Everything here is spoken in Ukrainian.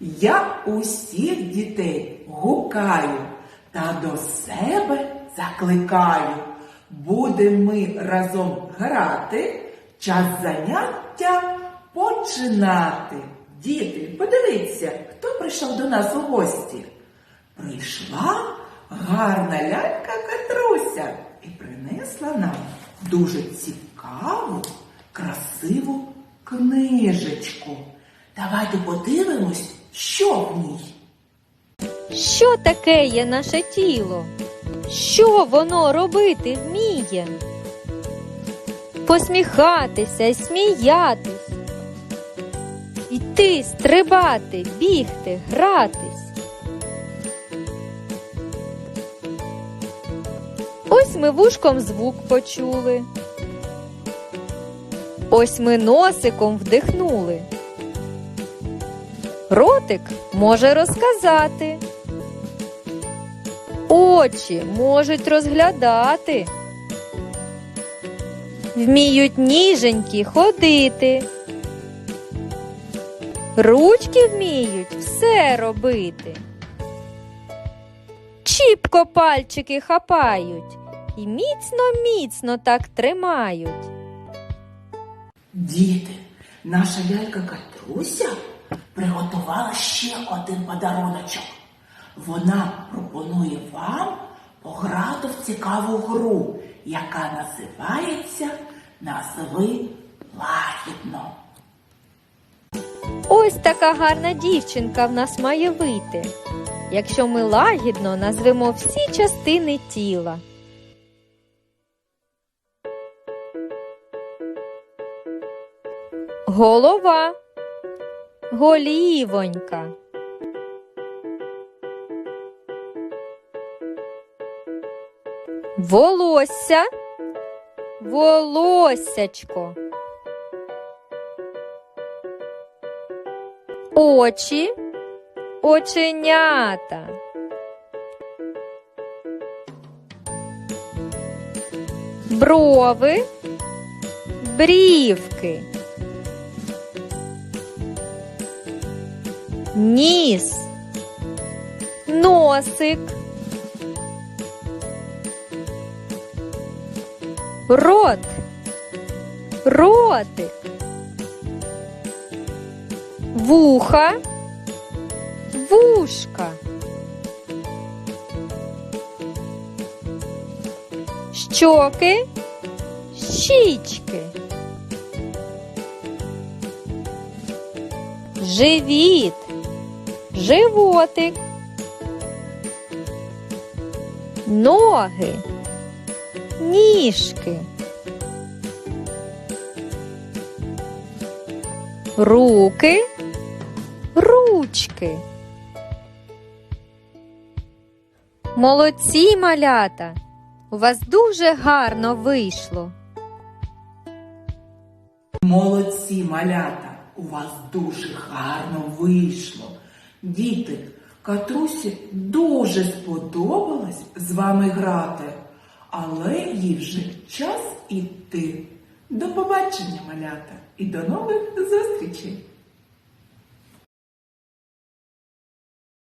Я усіх дітей гукаю та до себе закликаю. Будемо ми разом грати, час заняття починати. Діти, подивіться, хто прийшов до нас у гості. Прийшла гарна лялька Катруся і принесла нам дуже цікаву, красиву книжечку. Давайте подивимось, що в ній. Що таке є наше тіло? Що воно робити вміє? Посміхатися сміятись, йти, стрибати, бігти, гратись. Ось ми вушком звук почули. Ось ми носиком вдихнули. Ротик може розказати. Очі можуть розглядати. Вміють ніженькі ходити. Ручки вміють все робити. Чіпко пальчики хапають і міцно, міцно так тримають. Діти, наша лялька Катруся приготувала ще один подаруночок. Вона пропонує вам пограти в цікаву гру, яка називається Назви лагідно. Ось така гарна дівчинка в нас має вийти, якщо ми лагідно назвемо всі частини тіла. Голова, голівонька. Волосся, волоссячко. Очі, оченята. Брови, брівки. Ніс, носик. Рот, ротик. Вуха, вушка. Щоки, щічки. Живіт, животик. Ноги, ніжки. Руки, ручки. Молодці малята! У вас дуже гарно вийшло. Молодці малята, у вас дуже гарно вийшло. Діти, Катрусі дуже сподобалось з вами грати, але їй вже час іти. До побачення, малята, і до нових зустрічей!